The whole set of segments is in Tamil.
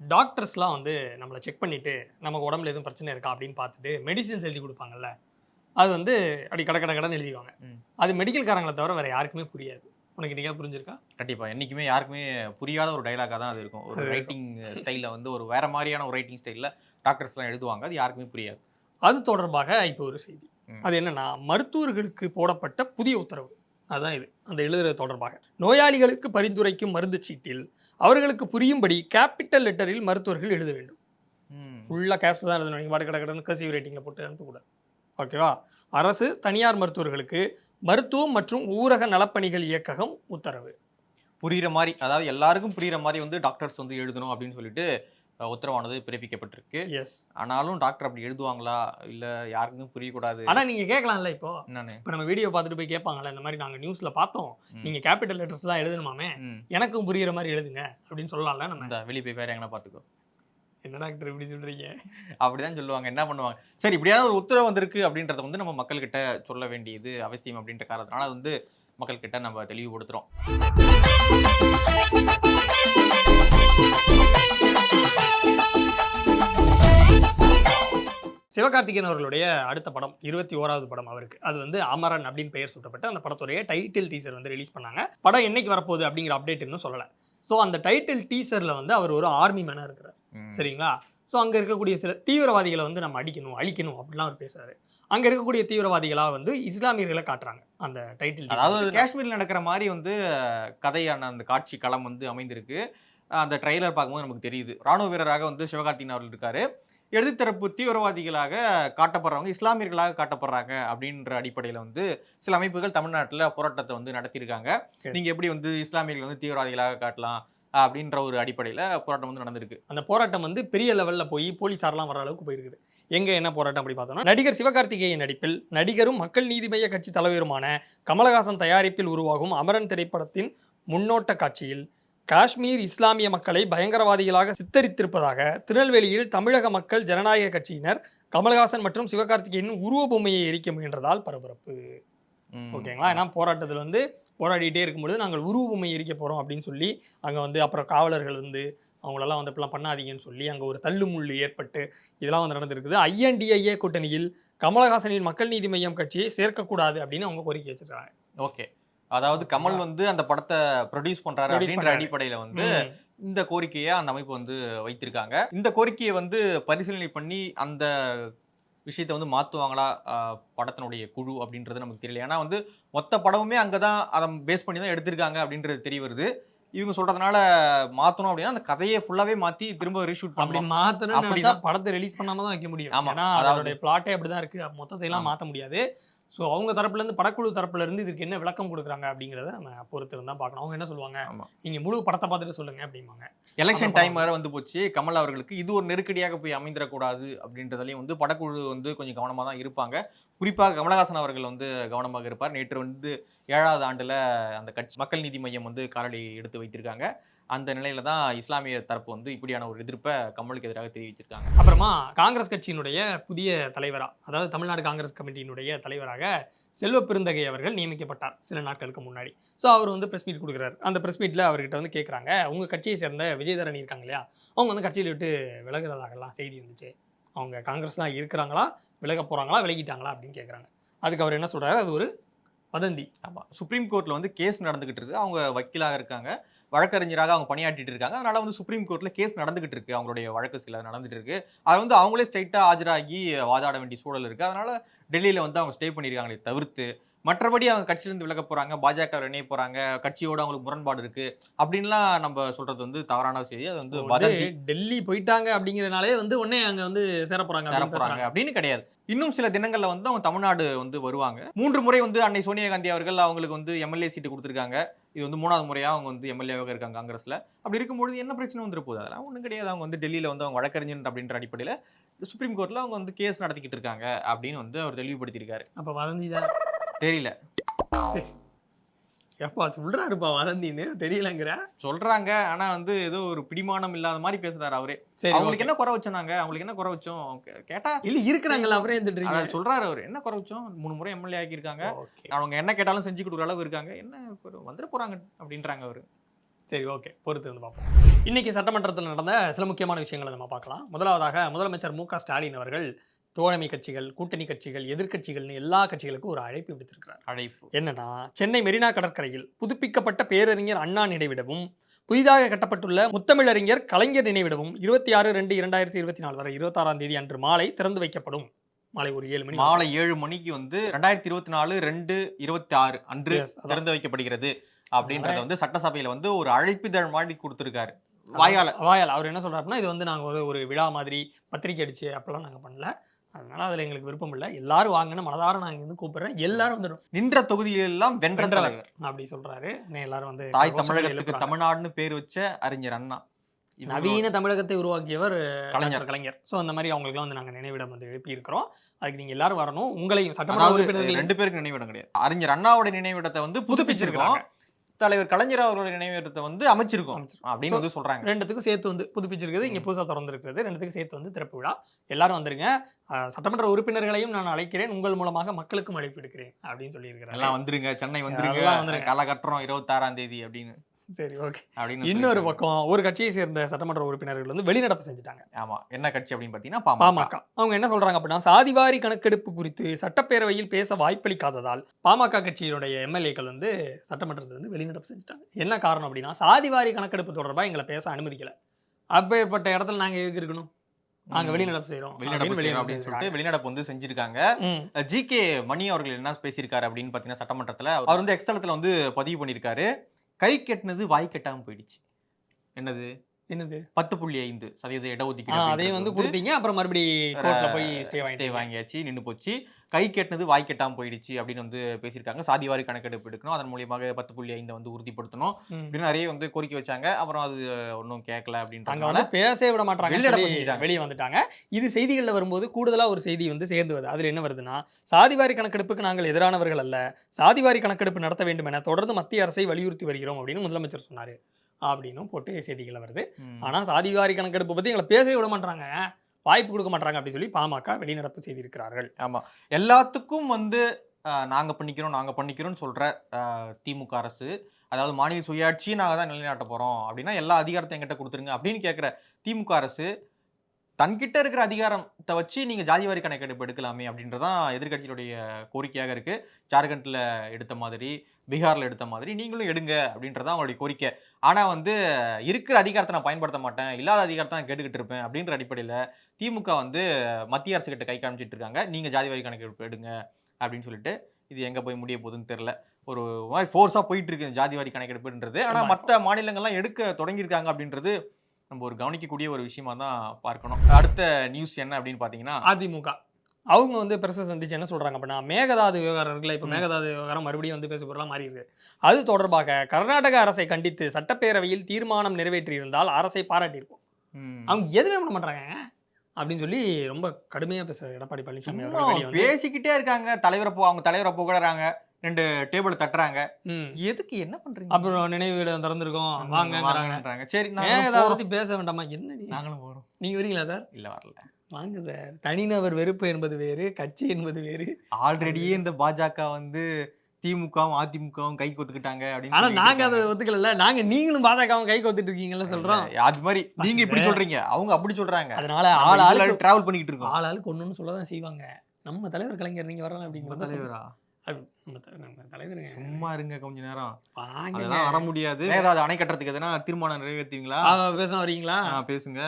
டாக்டர்ஸ்லாம் வந்து நம்மளை செக் பண்ணிட்டு நமக்கு உடம்புல எதுவும் பிரச்சனை இருக்கா? அப்படின்னு பார்த்துட்டு மெடிசின்ஸ் எழுதி கொடுப்பாங்கல்ல அது வந்து அப்படி கட கட கடன்னு எழுதிடுவாங்க ம். அது மெடிக்கல்காரங்களை தவிர வேற யாருக்குமே புரியாது. உனக்கு இன்னைக்கு புரிஞ்சிருக்கா? கண்டிப்பா. என்னைக்குமே யாருக்குமே புரியாத ஒரு டைலாகா தான் அது இருக்கும். ஒரு ரைட்டிங் ஸ்டைல்ல வந்து ஒரு வேற மாதிரியான ஒரு ரைட்டிங் ஸ்டைல்ல டாக்டர்ஸ்லாம் எழுதுவாங்க. அது யாருக்குமே புரியாது. அது தொடர்பாக இப்போ ஒரு செய்தி. அது என்னன்னா மருத்துவர்களுக்கு போடப்பட்ட புதிய உத்தரவு. அதான் இது. அந்த எழுதுறது தொடர்பாக. நோயாளிகளுக்கு பரிந்துரைக்கும் மருந்து சீட்டில் அவர்களுக்கு புரியும்படி கேபிட்டல் லெட்டரில் மருத்துவர்கள் எழுத வேண்டும். ஃபுல்லாக கேப்ஸ் தான் எழுதணும். நீங்கள் பாட்டு கடை கடன்னு கசிவ் ரேட்டிங்கில் போட்டு அனுப்பக்கூடாது. ஓகேவா அரசு தனியார் மருத்துவர்களுக்கு மருத்துவம் மற்றும் ஊரக நலப்பணிகள் இயக்ககம் உத்தரவு. புரியுற மாதிரி அதாவது எல்லாருக்கும் புரியுற மாதிரி வந்து டாக்டர்ஸ் வந்து எழுதணும் அப்படின்னு சொல்லிட்டு உத்தரவானது பிறப்பிக்கப்பட்டிருக்கு. எஸ் ஆனாலும் டாக்டர் அப்படி எழுதுவாங்களா? இல்ல யாருக்கும் புரியக்கூடாது? ஆனால் நீங்கள் கேட்கலாம்ல இப்போ. இப்போ நம்ம வீடியோ பார்த்துட்டு போய் கேட்பாங்கல்ல இந்த மாதிரி நாங்கள் நியூஸில் பார்த்தோம். நீங்கள் கேபிட்டல் லெட்டர்ஸ் தான் எழுதணுமாமே. எனக்கும் புரியுற மாதிரி எழுதுங்க அப்படின்னு சொல்லலாம்ல நம்ம. வெளியே போய் வேற எங்கன்னா பாத்துக்கோ என்ன டாக்டர் இப்படி சொல்கிறீங்க அப்படிதான் சொல்லுவாங்க. என்ன பண்ணுவாங்க? சரி இப்படியாவது ஒரு உத்தரவு வந்திருக்கு அப்படின்றத வந்து நம்ம மக்கள்கிட்ட சொல்ல வேண்டியது அவசியம் அப்படின்ற காரணத்தினால அது வந்து மக்கள்கிட்ட நம்ம தெளிவுபடுத்துறோம். சிவகார்த்திகேயன் அவர்களுடைய அடுத்த படம் இருபத்தி ஓராவது படம் அவருக்கு. அது வந்து அமரன் அப்படின்னு பெயர் சூட்டப்பட்டு அந்த படத்துடைய டைட்டில் டீசர் வந்து ரிலீஸ் பண்ணாங்க. படம் என்னைக்கு வரப்போகுது அப்படிங்கிற அப்டேட் இன்னும் சொல்லலை. ஸோ அந்த டைட்டில் டீசரில் வந்து அவர் ஒரு ஆர்மி மேனாக இருக்கிறார். சரிங்களா? ஸோ அங்கே இருக்கக்கூடிய சில தீவிரவாதிகளை வந்து நம்ம அடிக்கணும் அழிக்கணும் அப்படிலாம் அவர் பேசுறாரு. அங்கே இருக்கக்கூடிய தீவிரவாதிகளாக வந்து இஸ்லாமியர்களை காட்டுறாங்க அந்த டைட்டில் அதாவது காஷ்மீர்ல நடக்கிற மாதிரி வந்து கதையான அந்த காட்சி களம் வந்து அமைந்திருக்கு. அந்த ட்ரைலர் பார்க்கும்போது நமக்கு தெரியுது. ராணுவ வீரராக வந்து சிவகார்த்திகேயன் அவர்கள் இருக்காரு. எதிர்த்தரப்பு தீவிரவாதிகளாக காட்டப்படுறவங்க இஸ்லாமியர்களாக காட்டப்படுறாங்க அப்படின்ற அடிப்படையில் வந்து சில அமைப்புகள் தமிழ்நாட்டில் போராட்டத்தை வந்து நடத்தியிருக்காங்க. Yes. நீங்க எப்படி வந்து இஸ்லாமியர்கள் வந்து தீவிரவாதிகளாக காட்டலாம் அப்படின்ற ஒரு அடிப்படையில் போராட்டம் வந்து நடந்திருக்கு. அந்த போராட்டம் வந்து பெரிய லெவலில் போய் போலீஸார்லாம் வர அளவுக்கு போயிருக்குது. எங்க என்ன போராட்டம் அப்படி பார்த்தோம்னா நடிகர் சிவகார்த்திகேயன் நடிப்பில் நடிகரும் மக்கள் நீதி மய்ய கட்சி தலைவருமான கமலஹாசன் தயாரிப்பில் உருவாகும் அமரன் திரைப்படத்தின் முன்னோட்ட காட்சியில் காஷ்மீர் இஸ்லாமிய மக்களை பயங்கரவாதிகளாக சித்தரித்திருப்பதாக திருநெல்வேலியில் தமிழக மக்கள் ஜனநாயக கட்சியினர் கமலஹாசன் மற்றும் சிவகார்த்திகேயனின் உருவ பொம்மையை எரிக்க முயன்றதால் பரபரப்பு. ஓகேங்களா? ஏன்னா போராட்டத்தில் வந்து போராடிட்டே இருக்கும்பொழுது நாங்கள் உருவ பொம்மை எரிக்க போகிறோம் அப்படின்னு சொல்லி அங்கே வந்து அப்புறம் காவலர்கள் வந்து அவங்களெல்லாம் வந்து இப்படிலாம் பண்ணாதீங்கன்னு சொல்லி அங்கே ஒரு தள்ளுமுள்ளு ஏற்பட்டு இதெல்லாம் வந்து நடந்திருக்குது. ஐஎன்டிஐஏ கூட்டணியில் கமலஹாசனின் மக்கள் நீதி மையம் கட்சியை சேர்க்கக்கூடாது அப்படின்னு அவங்க கோரிக்கை வச்சிருக்காங்க ஓகே. அதாவது கமல் வந்து அந்த படத்தை ப்ரொடியூஸ் பண்றாரு அப்படின்ற. அடிப்படையில வந்து. இந்த கோரிக்கையை அந்த அமைப்பு வந்து வைத்திருக்காங்க. இந்த கோரிக்கையை வந்து பரிசீலனை பண்ணி அந்த விஷயத்தை வந்து மாற்றுவாங்களா படத்தினுடைய குழு அப்படின்றது நமக்கு தெரியல. ஏன்னா வந்து மொத்த படமுமே அங்கே தான் அதை பேஸ் பண்ணி தான் எடுத்திருக்காங்க அப்படின்றது தெரிய வருது. இவங்க சொல்றதுனால மாற்றணும் அப்படின்னா அந்த கதையை ஃபுல்லாவே மாற்றி திரும்ப ரீஷூட் அப்படி நினைச்சா அப்படிதான். படத்தை ரிலீஸ் பண்ணாம தான் வைக்க முடியும். ஆமா, அதோடைய பிளாட்டே அப்படிதான் இருக்கு. மொத்தத்தை எல்லாம். மாத்த முடியாது. ஸோ அவங்க தரப்புல இருந்து படக்குழு தரப்புல இருந்து இதுக்கு என்ன விளக்கம் கொடுக்குறாங்க அப்படிங்கிறத நம்ம பொறுத்து இருந்தா பார்க்கணும். அவங்க என்ன சொல்லுவாங்க? ஆமா. நீங்க முழு படத்தை பார்த்துட்டு சொல்லுங்க அப்படிம்பாங்க. எலெக்ஷன். டைம் வேற வந்து போச்சு. கமல் அவர்களுக்கு இது ஒரு நெருக்கடியாக போய் அமைந்திடக்கூடாது அப்படின்றதுலையும் வந்து படக்குழு வந்து கொஞ்சம் கவனமாக தான் இருப்பாங்க. குறிப்பாக கமலஹாசன் அவர்கள் வந்து கவனமாக இருப்பார். நேற்று வந்து ஏழாவது ஆண்டுல அந்த கட்சி மக்கள் நீதி மையம் வந்து காலடி எடுத்து வைத்திருக்காங்க. அந்த நிலையில தான் இஸ்லாமிய தரப்பு வந்து இப்படியான ஒரு எதிர்ப்பை கமலுக்கு எதிராக தெரிவிச்சிருக்காங்க. அப்புறமா காங்கிரஸ் கட்சியினுடைய புதிய தலைவரா அதாவது தமிழ்நாடு காங்கிரஸ் கமிட்டியினுடைய தலைவராக செல்வ பெருந்தகை அவர்கள் நியமிக்கப்பட்டார் சில நாட்களுக்கு முன்னாடி. ஸோ அவர் வந்து ப்ரெஸ் மீட் கொடுக்குறாரு. அந்த ப்ரெஸ் மீட்டில் அவர்கிட்ட வந்து கேட்குறாங்க உங்கள் கட்சியை சேர்ந்த விஜயதரணி இருக்காங்க இல்லையா? அவங்க வந்து கட்சியில் விட்டு விலகிறதாகலாம் செய்தி வந்துச்சு. அவங்க காங்கிரஸ் தான் இருக்கிறாங்களா? விலக போகிறாங்களா விலகிட்டாங்களா? அப்படின்னு கேட்குறாங்க அதுக்கு அவர் என்ன சொல்றாரு? அது ஒரு வதந்தி. ஆமாம் சுப்ரீம் கோர்ட்டில் வந்து கேஸ் நடந்துகிட்டு இருக்கு. அவங்க வக்கீலாக இருக்காங்க. வழக்கறிஞராக அவங்க பணியாற்றிட்டு இருக்காங்க. அதனால வந்து சுப்ரீம் கோர்ட்ல கேஸ் நடந்துகிட்டு இருக்கு. அவங்களுடைய வழக்கு சில நடந்துட்டு இருக்கு. அது வந்து அவங்களே ஸ்ட்ரைட்டா ஆஜராகி வாதாட வேண்டிய சூழல் இருக்கு. அதனால டெல்லியில வந்து அவங்க ஸ்டே பண்ணியிருக்காங்களே தவிர்த்து மற்றபடி அவங்க கட்சியிலிருந்து விலக போறாங்க பாஜக இணைய போறாங்க கட்சியோட அவங்களுக்கு முரண்பாடு இருக்கு. அப்படின்லாம் நம்ம சொல்றது வந்து தவறான செய்தி. அது வந்து டெல்லி போயிட்டாங்க அப்படிங்கிறனாலே வந்து உடனே அங்கே வந்து சேர போகிறாங்க சேர போறாங்க அப்படின்னு கிடையாது. இன்னும் சில தினங்கள்ல வந்து அவங்க தமிழ்நாடு வந்து வருவாங்க. மூன்று முறை வந்து அன்னை சோனியா காந்தி அவர்கள் அவங்களுக்கு வந்து எம்எல்ஏ சீட்டு கொடுத்துருக்காங்க. இது வந்து மூணாவது முறையா அவங்க வந்து எம்எல்ஏவாக இருக்காங்க காங்கிரஸ்ல. அப்படி இருக்கும்பொழுது என்ன பிரச்சனை வந்துரு போகுது அதெல்லாம் ஒன்றும் கிடையாது. அவங்க வந்து டெல்லியில வந்து அவங்க வழக்கறிஞர் அப்படின்ற அடிப்படையில சுப்ரீம் கோர்ட்ல அவங்க வந்து கேஸ் நடத்திக்கிட்டு இருக்காங்க அப்படின்னு வந்து அவர் தெளிவுபடுத்தியிருக்காரு. அப்போ வதந்தி தெரியல. எப்பா சொல்றாருப்பா வதந்தின்னு? தெரியலங்கிற? சொல்றாங்க. ஆனா வந்து ஏதோ ஒரு பிடிமானம் இல்லாத மாதிரி பேசுறாரு அவரே. சரி அவங்களுக்கு என்ன குறை வச்சோம் நாங்க? அவங்களுக்கு என்ன குறை வச்சோம்? கேட்டா? இல்ல இருக்கிறாங்கல்ல அப்புறம் இருந்துட்டு சொல்றாரு அவர். என்ன குறை வச்சோம்? மூணு முறை எம்எல்ஏ ஆக்கியிருக்காங்க. அவங்க என்ன கேட்டாலும் செஞ்சு கொடுக்குற அளவுக்கு இருக்காங்க. என்ன வந்துட போறாங்க அப்படின்றாங்க அவரு. சரி ஓகே. பொறுத்து வந்து பார்ப்போம். இன்னைக்கு சட்டமன்றத்தில் நடந்த சில முக்கியமான விஷயங்களை நம்ம பார்க்கலாம். முதலாவதாக முதலமைச்சர் மு க ஸ்டாலின் அவர்கள் தோழமை கட்சிகள் கூட்டணி கட்சிகள் எதிர்க்கட்சிகள்னு எல்லா கட்சிகளுக்கும் ஒரு அழைப்பு விடுத்திருக்கிறார். அழைப்பு. என்னன்னா சென்னை மெரினா கடற்கரையில் புதுப்பிக்கப்பட்ட பேரறிஞர் அண்ணா நினைவிடமும் புதிதாக கட்டப்பட்டுள்ள முத்தமிழறிஞர் கலைஞர் நினைவிடமும் இருபத்தி ஆறு ரெண்டு இரண்டாயிரத்தி இருபத்தி நாலு வரை இருபத்தாறாம் தேதி அன்று மாலை திறந்து வைக்கப்படும். மாலை ஒரு ஏழு மணி மாலை ஏழு மணிக்கு வந்து ரெண்டாயிரத்தி இருபத்தி நாலு ரெண்டு இருபத்தி ஆறு அன்று. திறந்து வைக்கப்படுகிறது. அப்படின்றத வந்து சட்டசபையில வந்து ஒரு அழைப்பிதழ் மாதிரி கொடுத்திருக்காரு. வாயால. வாயால். அவர் என்ன சொல்றாருன்னா இது வந்து நாங்கள் ஒரு ஒரு விழா மாதிரி பத்திரிக்கை அடிச்சு அப்பெல்லாம் நாங்கள் பண்ணல. அதனால அதில் எங்களுக்கு விருப்பம் இல்லை. எல்லாரும் வாங்கின மனதார நான் இங்க வந்து கூப்பிடுறேன் எல்லாரும் வந்துடும் நின்ற தொகுதியிலெல்லாம் வென்ற. தலைவர். அப்படி சொல்றாரு. எல்லாரும் வந்து தாய் தமிழகத்துக்கு. தமிழ்நாடுன்னு பேர் வச்ச அறிஞர் அண்ணா. நவீன தமிழகத்தை உருவாக்கியவர் கலைஞர். கலைஞர். ஸோ அந்த மாதிரி அவங்களுக்குலாம் வந்து நாங்கள் நினைவிடம் வந்து எழுப்பி இருக்கிறோம் அதுக்கு நீங்க எல்லாரும் வரணும். உங்களையும் சட்டமன்ற ரெண்டு பேருக்கு நினைவிடம் கிடையாது. அறிஞர் அண்ணாவோட நினைவிடத்தை வந்து புதுப்பிச்சிருக்கோம் தலைவர் கலைஞர் அவர்களோட நினைவிடத்தை வந்து அமைச்சிருக்கோம். அப்படின்னு வந்து சொல்றாங்க. ரெண்டுத்துக்கும் சேர்த்து வந்து புதுப்பிச்சிருக்குது இங்கே. புதுசாக திறந்துருக்குது ரெண்டுத்துக்கும் சேர்த்து வந்து திறப்பு விழா. எல்லாரும் வந்துருங்க. சட்டமன்ற உறுப்பினர்களையும் நான் அழைக்கிறேன். உங்கள் மூலமாக மக்களுக்கும் அழைப்பு எடுக்கிறேன் அப்படின்னு சொல்லியிருக்கிறாங்க. எல்லாம் வந்துருங்க. சென்னை வந்துருங்க. வந்துருங்க. களை கட்டுறோம் இருபத்தாறாம் தேதி அப்படின்னு. சரி ஓகே அப்படின்னு இன்னொரு. பக்கம் ஒரு கட்சியை சேர்ந்த சட்டமன்ற உறுப்பினர்கள் வந்து வெளிநடப்பு செஞ்சுட்டாங்க. ஆமா. என்ன கட்சி அப்படின்னு பாத்தீங்கன்னா பாமக. அவங்க என்ன சொல்றாங்க அப்படின்னா சாதிவாரி கணக்கெடுப்பு குறித்து சட்டப்பேரவையில் பேச வாய்ப்பளிக்காததால் பாமக கட்சியினுடைய எம்எல்ஏக்கள் வந்து சட்டமன்றத்தில் வந்து வெளிநடப்பு செஞ்சுட்டாங்க. என்ன காரணம் அப்படின்னா சாதிவாரி கணக்கெடுப்பு தொடர்பாக எங்களை பேச அனுமதிக்கல. அப்பேற்பட்ட இடத்துல நாங்க எதுக்கு இருக்கணும்? நாங்க. வெளிநடப்பு செய்றோம். வெளிநடப்பு செய்யறோம் அப்படின்னு சொல்லிட்டு. வெளிநடப்பு வந்து செஞ்சிருக்காங்க. ஜி கே மணி அவர்கள் என்ன பேசியிருக்காரு அப்படின்னு பாத்தீங்கன்னா சட்டமன்றத்துல அவர் வந்து எக்ஸ்தலத்துல வந்து பதிவு பண்ணியிருக்காரு. கை கெட்டினது வாய் கெட்டாமல் போயிடுச்சு. என்னது? என்னது? பத்து புள்ளி ஐந்து சதவீத இடஒதுக்கீடு அதையும் வந்து கொடுத்தீங்க. அப்புறம் மறுபடி கோர்ட்ல போய் ஸ்டே வாங்கி வாங்கியாச்சு நின்னு போச்சு. கை கெட்டினது வாய் கெட்டாம போயிடுச்சு அப்படின்னு வந்து பேசியிருக்காங்க. சாதிவாரி கணக்கெடுப்பு எடுக்கணும். அதன் மூலியமாக பத்து புள்ளி ஐந்தை வந்து உறுதிப்படுத்தணும். அப்படின்னு நிறைய வந்து கோரிக்கை வச்சாங்க. அப்புறம் அது ஒன்றும் கேட்கல வந்து பேசவே விட மாட்டாங்க. வெளியே வந்துட்டாங்க. இது செய்திகள்ல வரும்போது கூடுதலா ஒரு செய்தி வந்து சேர்ந்து வருது அதுல என்ன வருதுன்னா சாதிவாரி கணக்கெடுப்புக்கு நாங்கள் எதிரானவர்கள் அல்ல. சாதிவாரி கணக்கெடுப்பு நடத்த வேண்டும் என தொடர்ந்து மத்திய அரசை வலியுறுத்தி வருகிறோம் அப்படின்னு முதலமைச்சர் சொன்னாரு. அப்படின்னும் போட்டு செய்திகள் வருது. ம். ஆனா சாதிவாரி கணக்கெடுப்பு பத்தி எங்களை பேசவே விட மாட்டாங்க வாய்ப்பு கொடுக்க மாட்டாங்க அப்படின்னு சொல்லி பாமக வெளிநடப்பு செய்திருக்கிறார்கள். எல்லாத்துக்கும் வந்து அஹ், நாங்க பண்ணிக்கிறோம் நாங்க பண்ணிக்கிறோம்னு சொல்ற அஹ், திமுக அரசு அதாவது மாநில சுயாட்சி நாங்க தான் நிலைநாட்ட போறோம். அப்படின்னா எல்லா அதிகாரத்தையும் எங்கிட்ட கொடுத்துருங்க அப்படின்னு கேட்குற திமுக அரசு தன்கிட்ட இருக்கிற அதிகாரத்தை வச்சு நீங்க ஜாதிவாரி கணக்கெடுப்பு எடுக்கலாமே அப்படின்றதான் எதிர்க்கட்சிகளுடைய கோரிக்கையாக இருக்கு. ஜார்க்கண்ட்ல எடுத்த மாதிரி பீகார்ல எடுத்த மாதிரி நீங்களும் எடுங்க அப்படின்றதான் அவங்களுடைய கோரிக்கை. ஆனா வந்து இருக்கிற அதிகாரத்தை நான் பயன்படுத்த மாட்டேன் இல்லாத அதிகாரத்தை நான் கேட்டுக்கிட்டு இருப்பேன் அப்படின்ற அடிப்படையில திமுக வந்து மத்திய அரசு கிட்ட கை காமிச்சிட்டு இருக்காங்க. நீங்க ஜாதிவாரி கணக்கெடுப்பு எடுங்க அப்படின்னு சொல்லிட்டு இது எங்க போய் முடிய போகுதுன்னு தெரியல. ஒரு மாதிரி ஃபோர்ஸா போயிட்டு இருக்கு ஜாதிவாரி கணக்கெடுப்புன்றது ஆனா. மத்த மாநிலங்கள்லாம் எடுக்க தொடங்கியிருக்காங்க அப்படின்றது நம்ம ஒரு கவனிக்கக்கூடிய ஒரு விஷயமா தான் பார்க்கணும். அடுத்த நியூஸ் என்ன அப்படின்னு பாத்தீங்கன்னா அதிமுக. அவங்க வந்து பிரச சந்திச்சு என்ன சொல்றாங்க அப்படின்னா மேகதாது விவகாரம் இருக்குல்ல இப்போ. மேகதாது விவகாரம் மறுபடியும் வந்து பேச பொருளாக மாறி இருக்கு. அது தொடர்பாக கர்நாடக அரசை கண்டித்து சட்டப்பேரவையில் தீர்மானம் நிறைவேற்றியிருந்தால் அரசை பாராட்டியிருப்போம். ம், அவங்க எதுவுமே பண்ண மாட்டாங்க. அப்படின்னு சொல்லி ரொம்ப கடுமையா பேச எடப்பாடி பழனிசாமி பேசிக்கிட்டே இருக்காங்க. தலைவரை போ அவங்க தலைவரை புகழறாங்க. ரெண்டு டேபிள் தட்டுறாங்க. எதுக்கு என்ன பண்றீங்க? அப்புறம் நினைவுயிடம் திறந்திருக்கோம். வாங்கங்கிறாங்க வாங்கன்றாங்க. சரி போறோம். பத்தி பேச வேண்டாமா? என்ன? நாங்களும் போறோம். நீங்க வரீங்களா சார்? இல்ல வரல. வாங்க சார். தனிநபர் வெறுப்பு என்பது வேறு கட்சி என்பது வேறு. ஆல்ரெடியே இந்த பாஜக வந்து திமுகவும் அதிமுகவும் கை கொத்துக்கிட்டாங்க அப்படின்னு ஆனா நாங்க அதை. ஒத்துக்கல நாங்க நீங்களும் பாஜகவும் கை கோத்துட்டு இருக்கீங்கல்ல சொல்றோம் அது மாதிரி நீங்க இப்படி சொல்றீங்க. அவங்க அப்படி சொல்றாங்க. அதனால ஆள் ஆளுக்கு டிராவல் பண்ணிக்கிட்டு இருக்கோம். ஆள் ஆளுக்கு ஒண்ணுன்னு சொல்லதான் செய்வாங்க. நம்ம தலைவர் கலைஞர் நீங்க வரலாம் அப்படிங்கிறத தலைவரா? சும்மா இருங்க கொஞ்ச நேரம். அதெல்லாம் வர முடியாது. ஏதாவது அணை கட்டுறதுக்கு எதனா தீர்மானம் நிறைவேற்றுவீங்களா பேச வரீங்களா? பேசுங்க.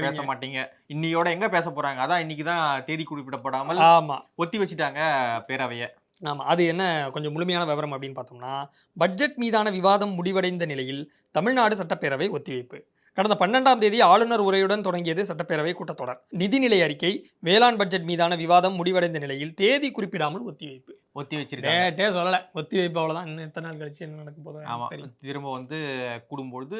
பேச. மாட்டீங்க. இன்னையோட எங்க பேச போறாங்க? அதான் இன்னைக்கு தான் தேதி குறிப்பிடப்படாமல் ஆமா. ஒத்தி வச்சுட்டாங்க பேரவைய. ஆமா. அது என்ன கொஞ்சம் முழுமையான விவரம் அப்படின்னு பார்த்தோம்னா பட்ஜெட் மீதான விவாதம் முடிவடைந்த நிலையில் தமிழ்நாடு சட்டப்பேரவை ஒத்திவைப்பு. கடந்த பன்னெண்டாம் தேதி ஆளுநர் உரையுடன் தொடங்கியது சட்டப்பேரவை கூட்டத்தொடர். நிதிநிலை அறிக்கை வேளாண் பட்ஜெட் மீதான விவாதம் முடிவடைந்த நிலையில் தேதி குறிப்பிடாமல் ஒத்திவைப்பு. ஒத்தி வச்சிருக்காங்க. டேட்டே சொல்லல. ஒத்திவைப்பு அவ்வளவுதான். இன்னும் எத்தனை நாள் கழிச்சு என்ன நடக்க போதும் திரும்ப வந்து கூடும்பொழுது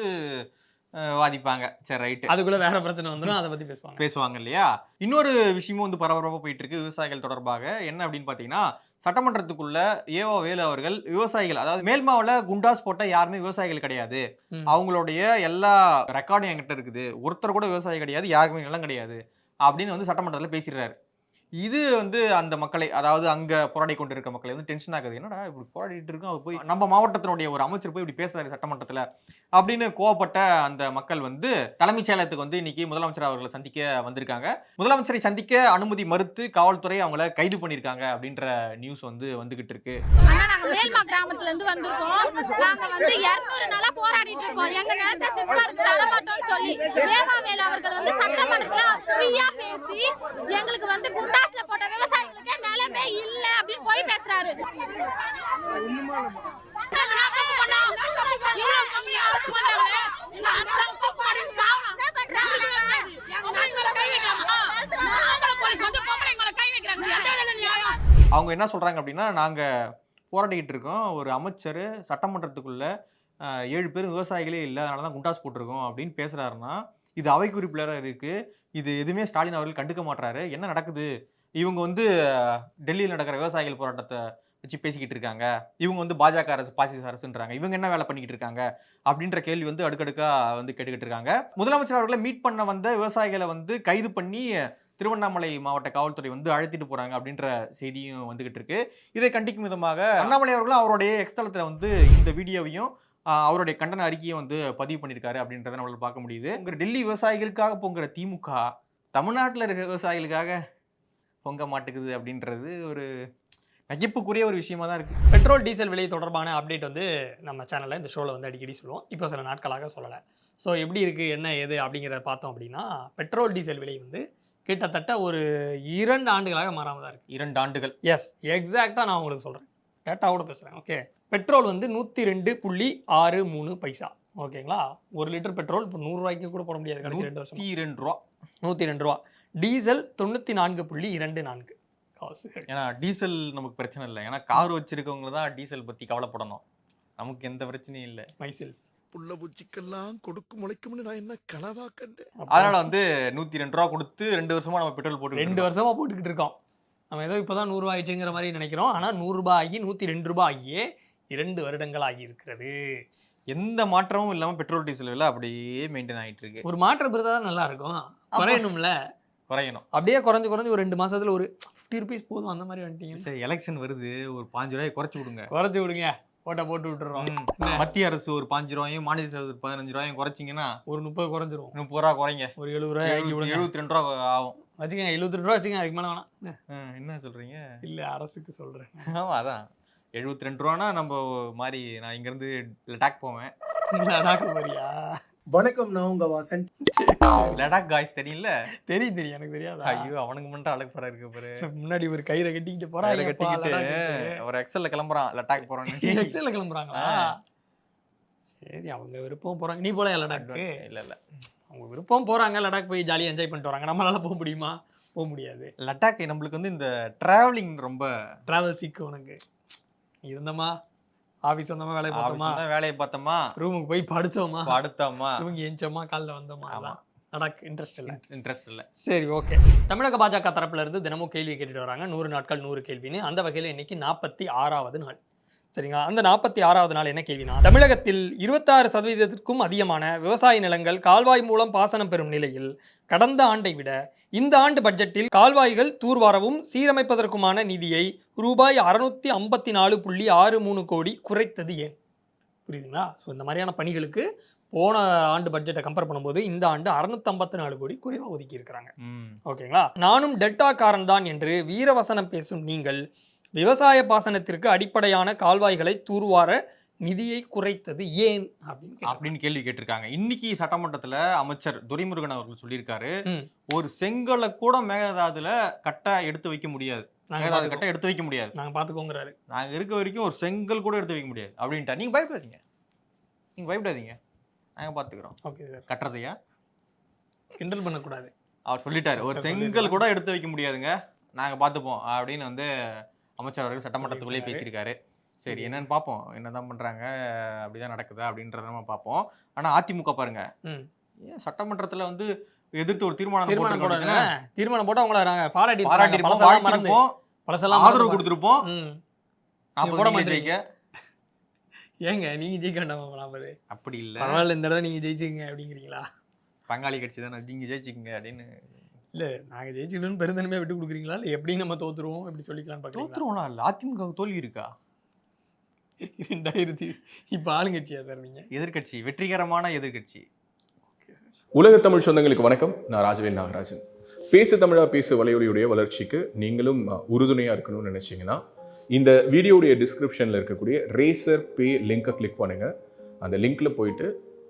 வாதிப்பாங்க. சரி ரைட்டு. அதுக்குள்ள வேற பிரச்சனை வந்துடும் அதை பத்தி பேசுவாங்க. பேசுவாங்க இல்லையா? இன்னொரு விஷயமும் வந்து பரபரப்பா போயிட்டு இருக்கு விவசாயிகள் தொடர்பாக. என்ன அப்படின்னு பாத்தீங்கன்னா சட்டமன்றத்துக்குள்ள ஏவோ வேலு அவர்கள் விவசாயிகள் அதாவது மேல்மாவில் குண்டாஸ் போட்ட யாருமே விவசாயிகள் கிடையாது. அவங்களுடைய எல்லா ரெக்கார்டும் என்கிட்ட இருக்குது. ஒருத்தர் கூட விவசாயி கிடையாது யாருக்குமே நிலம் கிடையாது அப்படின்னு வந்து சட்டமன்றத்தில் பேசிடுறாரு. இது வந்து அந்த மக்களை அதாவது அங்க போராடி கொண்டிருக்க மக்களை வந்து டென்ஷன் ஆகுது. என்னடா இப்படி போராடிட்டு இருக்கோம்? அவர் போய் நம்ம மாவட்டத்தினுடைய ஒரு அமைச்சர் போய் இப்படி பேசுறாரு சட்டமன்றத்துல அப்படின்னு கோவப்பட்ட அந்த மக்கள் வந்து தலைமைச் செயலகத்துக்கு வந்து இன்னைக்கு முதலமைச்சர் அவர்களை சந்திக்க வந்திருக்காங்க. முதலமைச்சரை சந்திக்க அனுமதி மறுத்து காவல்துறை அவங்கள கைது பண்ணிருக்காங்க அப்படின்ற நியூஸ் வந்து வந்துகிட்டு இருக்கு. மேல்மா கிராமத்துல இருந்து வந்திருக்கோம். நாங்க வந்து 200 நாளா போராடிட்டு இருக்கோம். எங்க நிலத்தை தர மாட்டோம்னு சொல்லி தேவாவேல் அவர்கள் வந்து சட்டமன்றத்துல ஃப்ரீயா பேசி எங்களுக்கு வந்து பட்டாசுல போட்ட விவசாயிகளுக்கு நிலமே இல்ல அப்படின்னு போய் பேசுறாரு. அவங்க என்ன சொல்றாங்க அப்படின்னா நாங்க போராடிக்கிட்டு இருக்கோம். ஒரு அமைச்சர் சட்டமன்றத்துக்குள்ள ஏழு பேர் விவசாயிகளே இல்லை அதனால தான் குண்டாஸ் போட்டிருக்கோம் அப்படின்னு பேசுறாருன்னா இது அவை குறிப்பிலராக இருக்கு. இது எதுவுமே ஸ்டாலின் அவர்கள் கண்டுக்க மாட்றாரு. என்ன நடக்குது? இவங்க வந்து டெல்லியில் நடக்கிற விவசாயிகள் போராட்டத்தை வச்சு பேசிக்கிட்டு இருக்காங்க. இவங்க வந்து பாஜக அரசு பாசிச அரசுன்றாங்க. இவங்க என்ன வேலை பண்ணிக்கிட்டு இருக்காங்க? அப்படின்ற கேள்வி வந்து அடுக்கடுக்காக வந்து கேட்டுக்கிட்டு இருக்காங்க. முதலமைச்சர் அவர்களை மீட் பண்ண வந்த விவசாயிகளை வந்து கைது பண்ணி திருவண்ணாமலை மாவட்ட காவல்துறை வந்து அழைத்திட்டு போறாங்க அப்படின்ற செய்தியும் வந்துகிட்டு இருக்கு. இதை கண்டிக்கும் விதமாக அண்ணாமலை அவர்களும் அவருடைய எக்ஸ்தலத்தில் வந்து இந்த வீடியோவையும் அவருடைய கண்டன அறிக்கையை வந்து பதிவு பண்ணியிருக்காரு அப்படின்றத நம்மளால பார்க்க முடியுது. உங்க டெல்லி விவசாயிகளுக்காக பொங்குற திமுக தமிழ்நாட்டில் இருக்கிற விவசாயிகளுக்காக பொங்க மாட்டேங்குது அப்படின்றது ஒரு நகைப்புக்குரிய ஒரு விஷயமா தான் இருக்கு. பெட்ரோல் டீசல் விலை தொடர்பான அப்டேட் வந்து நம்ம சேனலில் இந்த ஷோவில் வந்து அடிக்கடி சொல்லுவோம். இப்போ சில நாட்களாக சொல்லலை. ஸோ எப்படி இருக்குது என்ன ஏது அப்படிங்கிறத பார்த்தோம் அப்படின்னா பெட்ரோல் டீசல் விலை வந்து கிட்டத்தட்ட ஒரு இரண்டு ஆண்டுகளாக மாறாமல் தான் இருக்குது இரண்டு ஆண்டுகள். எஸ் எக்ஸாக்டாக நான் உங்களுக்கு சொல்கிறேன் டேட்டாவோட பேசுகிறேன் ஓகே பெட்ரோல் வந்து நூற்றி ரெண்டு புள்ளி ஆறு மூணு பைசா ஓகேங்களா? ஒரு லிட்டர் பெட்ரோல் இப்போ நூறுரூவாய்க்கு கூட போட முடியாது கடைசி ரெண்டு வருஷம். ரெண்டு ரூபா. நூற்றி ரெண்டு ரூபா. டீசல் தொண்ணூற்றி நான்கு புள்ளி இரண்டு நான்கு. காசுகள். ஏன்னா டீசல் நமக்கு பிரச்சனை இல்லை. ஏன்னா கார் வச்சிருக்கவங்க தான் டீசல் பத்தி கவலைப்படணும். நமக்கு எந்த பிரச்சனையும் இல்லை. மைசில் புள்ள பூச்சிக்கெல்லாம் கொடுக்கு முளைக்கும்னு நான் என்ன கனவா கண்டேன்? அதனால வந்து நூத்தி ரெண்டு ரூபா கொடுத்து ரெண்டு வருஷமா நம்ம பெட்ரோல் போட்டு ரெண்டு வருஷமா போட்டுக்கிட்டு இருக்கோம். நம்ம ஏதோ இப்போதான் நூறுரூவா ஆயிடுச்சுங்கிற மாதிரி நினைக்கிறோம். ஆனால் நூறுரூபா ஆகி நூற்றி ரெண்டு ரூபாய் ஆகியே இரண்டு வருடங்கள் ஆகி இருக்கிறது. எந்த மாற்றமும் இல்லாம பெட்ரோல் டீசல் விலை அப்படியே மெயின்டைன் ஆயிட்டு இருக்கு. ஒரு மாற்றம் இருந்தால் தான் நல்லா இருக்கும். குறையணும்ல? குறையணும். அப்படியே குறைஞ்சு குறைஞ்சு ஒரு ரெண்டு மாசத்துல ஒரு ஃபிஃப்டி ருபீஸ் போதும் அந்த மாதிரி வந்துட்டீங்க சரி எலெக்ஷன் வருது. ஒரு பாஞ்சு ரூபாய் குறைச்சு விடுங்க. குறைச்சி விடுங்க. ஓட்டை போட்டு விட்டுறோம்? மத்திய அரசு ஒரு பாஞ்சு ரூபாயும் மாநில அரசு பதினஞ்சு ரூபாயும் குறைச்சிங்கன்னா ஒரு முப்பது குறைஞ்சிரும். முப்பது ரூபா குறைங்க. ஒரு எழுபது ரூபாய் எழுபத்தி ரெண்டு ரூபா ஆகும். வச்சுக்கோங்க எழுபத்தி ரெண்டு ரூபா வச்சுக்கோங்க அதுக்கு மேலே வேணாம். என்ன? சொல்றீங்க? இல்ல அரசுக்கு சொல்றேன். ஆமா அதான். எழுபத்தி ரெண்டு ரூபானா நம்ம மாதிரி நான் இங்க இருந்து லடாக் போவேன். லடாக் போறியா? வணக்கம் நான் உங்க வாசன் லடாக் காய்ஸ் தெரியல தெரியும் தெரியும். எனக்கு தெரியாதா. ஐயோ அவனுக்கு மட்டும் அழகு படம் இருக்கு பாரு. முன்னாடி ஒரு கயிறை கட்டிக்கிட்டு கையில போறாங்க கட்டிக்கிட்டு ஒரு எக்ஸல்ல கிளம்புறான் லடாக் போறோன்னு. எக்ஸல்ல கிளம்புறாங்களா? சரி அவங்க விருப்பம் போறாங்க. நீ போல லடாக்கு இல்ல இல்ல. அவங்க விருப்பம் போறாங்க லடாக் போய் ஜாலியா என்ஜாய் பண்ணிட்டு வராங்க. நம்மளால போக முடியுமா? போக முடியாது. லடாக் நம்மளுக்கு வந்து இந்த டிராவலிங் ரொம்ப டிராவல் சிக்கு உனக்கு. இருந்தமா ஆபீஸ் வந்தோமா வேலையை பார்த்தோமா? வேலையை பார்த்தோமா? ரூமுக்கு போய் படுத்தோமா? அடுத்தோமா தூங்கி எஞ்சோமா காலைல வந்தோமா? ஆமா. அதான். லடாக் இன்ட்ரெஸ்ட் இல்லை. இன்ட்ரெஸ்ட் இல்ல. சரி ஓகே தமிழக பாஜக தரப்புல இருந்து தினமும் கேள்வி கேட்டுட்டு வராங்க. நூறு நாட்கள் நூறு கேள்வின்னு. அந்த வகையில் இன்னைக்கு நாற்பத்தி ஆறாவது நாள். சரிங்களா? அந்த நாற்பத்தி ஆறாவது நாள் என்ன கேள்வினா தமிழகத்தில் இருபத்தாறு சதவீதத்திற்கும் அதிகமான விவசாய நிலங்கள் கால்வாய் மூலம் பாசனம் பெறும் நிலையில் கடந்த ஆண்டை விட இந்த ஆண்டு பட்ஜெட்டில் கால்வாய்கள் தூர்வாரவும் சீரமைப்பதற்குமான நிதியை ரூபாய் அறுநூத்தி ஐம்பத்தி நாலு புள்ளி ஆறு மூணு கோடி குறைத்தது ஏன்? புரியுதுங்களா? ஸோ இந்த மாதிரியான பணிகளுக்கு போன ஆண்டு பட்ஜெட்டை கம்பேர் பண்ணும்போது இந்த ஆண்டு அறுநூத்தி நாலு கோடி குறைவாக ஒதுக்கி இருக்கிறாங்க. ஓகேங்களா? நானும் டெல்டாக்காரன் தான் என்று வீரவசனம் பேசும் நீங்கள் விவசாய பாசனத்திற்கு அடிப்படையான கால்வாய்களை தூர்வார நிதியை குறைத்தது ஏன் அப்படின்னு. அப்படின்னு கேள்வி கேட்டிருக்காங்க. இன்னைக்கு சட்டமன்றத்துல அமைச்சர் துரைமுருகன் அவர்கள் சொல்லியிருக்காரு. ஒரு செங்கலை கூட மேகதாதுல கட்ட எடுத்து வைக்க முடியாது. மேகதாது கட்ட எடுத்து வைக்க முடியாது. நாங்க பாத்துக்கோங்கிறாரு. நாங்க இருக்க வரைக்கும் ஒரு செங்கல் கூட எடுத்து வைக்க முடியாது. அப்படின்ட்டா நீங்க பயப்படாதீங்க. நீங்க பயப்படாதீங்க. நாங்க பாத்துக்கிறோம். Okay sir. கட்டுறதையா? கிண்டல் பண்ணக்கூடாது. அவர் சொல்லிட்டாரு. ஒரு செங்கல். கூட எடுத்து வைக்க முடியாதுங்க. நாங்க பாத்துப்போம். அப்படின்னு வந்து அமைச்சர் அவர்கள் சட்டமன்றத்துக்குள்ளே சொல்லியிருக்காரு. பேசியிருக்காரு. சரி. என்னன்னு பார்ப்போம். என்னதான் பண்றாங்க அப்படிதான் நடக்குதா அப்படின்றத நம்ம பார்ப்போம். ஆனா அதிமுக பாருங்க. சட்டமன்றத்துல வந்து எதிர்த்து ஒரு தீர்மானம் தீர்மானம் போட தீர்மானம் போட்டு அவங்கள நாங்க பாராட்டி பாராட்டி பழசெல்லாம் மறந்து வாழ்த்திருப்போம், பழசெல்லாம் ஆதரவு கொடுத்திருப்போம். நாற்பது போட மாட்டீங்க. ஏங்க நீங்க ஜெயிக்க வேண்டாமா அப்படி இல்ல. பரவாயில்ல இந்த தடவை நீங்க ஜெயிச்சுங்க அப்படிங்கிறீங்களா? பங்காளி கட்சி தானே நீங்க ஜெயிச்சுக்கங்க அப்படின்னு இல்ல நாங்க ஜெயிச்சுக்கணும்னு பெருந்தன்மையா விட்டு கொடுக்குறீங்களா? இல்ல எப்படி நம்ம தோத்துருவோம்? எப்படி சொல்லிக்கலாம்னு தோத்துருவோம்னா இல்ல அதிமுக தோல்வி இருக்கா? ரெண்டாயிரத்தி இப்ப ஆளுங்கட்சியா சார் நீங்க? எதிர்க்கட்சி வெற்றிகரமான எதிர்க்கட்சி. உலக தமிழ் சொந்தங்களுக்கு வணக்கம். நான் ராஜவேல் நாகராஜன். பேசு தமிழா பேசு வலையொலியுடைய வளர்ச்சிக்கு நீங்களும் அஹ், உறுதுணையா இருக்கணும்னு நினைச்சீங்கன்னா இந்த வீடியோடைய டிஸ்கிரிப்ஷனில் இருக்கக்கூடிய ரேசர் பே லிங்கை கிளிக் பண்ணுங்க. அந்த லிங்க்ல போயிட்டு